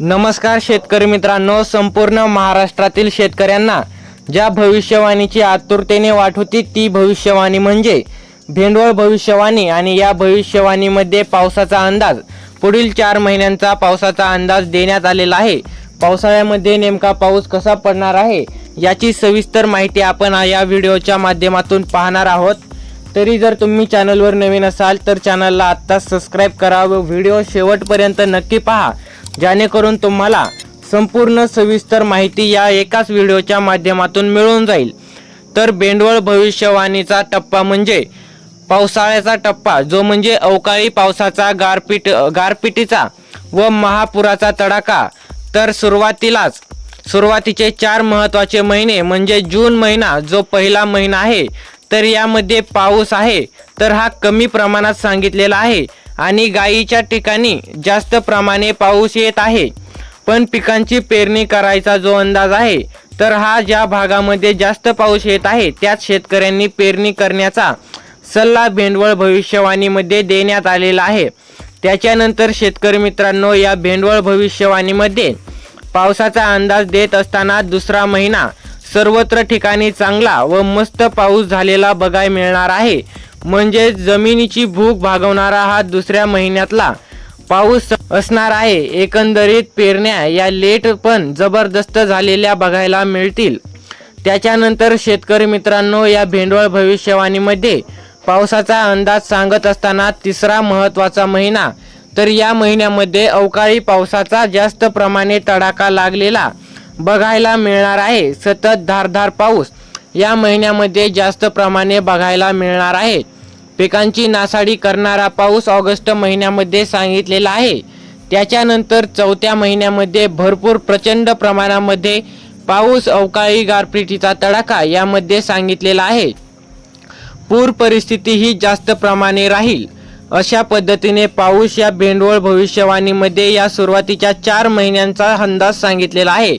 नमस्कार शेतकरी मित्रांनो संपूर्ण महाराष्ट्रातील शेतकऱ्यांना ज्या भविष्यवाणीची आतुरतेने वाट होती ती भविष्यवाणी म्हणजे भेंडवळ भविष्यवाणी. आणि या भविष्यवाणीमध्ये पावसाचा अंदाज पुढील चार महिन्यांचा पावसाचा अंदाज देण्यात आलेला आहे. पावसाळ्यामध्ये नेमका पाऊस कसा पडणार आहे याची सविस्तर माहिती आपण या व्हिडिओच्या माध्यमातून पाहणार आहोत. तरी जर तुम्ही चॅनलवर नवीन असाल तर चॅनलला आत्ताच सबस्क्राईब करा व व्हिडिओ शेवटपर्यंत नक्की पहा. जेणेकरून तुम्हाला संपूर्ण सविस्तर माहिती या एकाच व्हिडिओच्या माध्यमातून मिळून जाईल. तर बेंडवळ भविष्यवाणीचा टप्पा म्हणजे पावसाळ्याचा टप्पा जो म्हणजे अवकाळी पावसाचा गारपीट गारपिटीचा व महापुराचा तडाखा. तर सुरुवातीलाच सुरुवातीचे चार महत्त्वाचे महिने म्हणजे जून महिना जो पहिला महिना आहे तर यामध्ये पाऊस आहे. तर हा कमी प्रमाणात सांगितलेला आहे. आणि गायीच्या ठिकाणी जास्त प्रमाणे पाऊस येत आहे. पण पिकांची पेरणी करायचा जो अंदाज आहे तर हा ज्या भागामध्ये जास्त पाऊस येत आहे त्याच शेतकऱ्यांनी पेरणी करण्याचा सल्ला भेंडवळ भविष्यवाणीमध्ये देण्यात आलेला आहे. त्याच्यानंतर शेतकरी मित्रांनो या भेंडवळ भविष्यवाणीमध्ये पावसाचा अंदाज देत असताना दुसरा महिना सर्वत्र ठिकाणी चांगला व मस्त पाऊस झालेला बघायला मिळणार आहे. म्हणजे जमिनीची भूक भागवणारा हा दुसऱ्या महिन्यातला पाऊस असणार आहे. एकंदरीत पेरण्या या लेट पण जबरदस्त झालेल्या बघायला मिळतील. त्याच्यानंतर शेतकरी मित्रांनो या भेंडवळ भविष्यवाणीमध्ये पावसाचा अंदाज सांगत असताना तिसरा महत्त्वाचा महिना. तर या महिन्यामध्ये अवकाळी पावसाचा जास्त प्रमाणे तडाखा लागलेला बघायला मिळणार आहे. सतत धारधार पाऊस या महिन्यामध्ये जास्त प्रमाणे बघायला मिळणार आहे. पिकांची नासाडी करणारा पाऊस ऑगस्ट महिन्यामध्ये सांगितलेला आहे. त्याच्यानंतर चौथ्या महिन्यामध्ये भरपूर प्रचंड प्रमाणामध्ये पाऊस अवकाळी गारपिटीचा तडाखा यामध्ये सांगितलेला आहे. पूर परिस्थिती ही जास्त प्रमाणे राहील. अशा पद्धतीने पाऊस या भेंडवळ भविष्यवाणीमध्ये या सुरुवातीच्या चार महिन्यांचा अंदाज सांगितलेला आहे.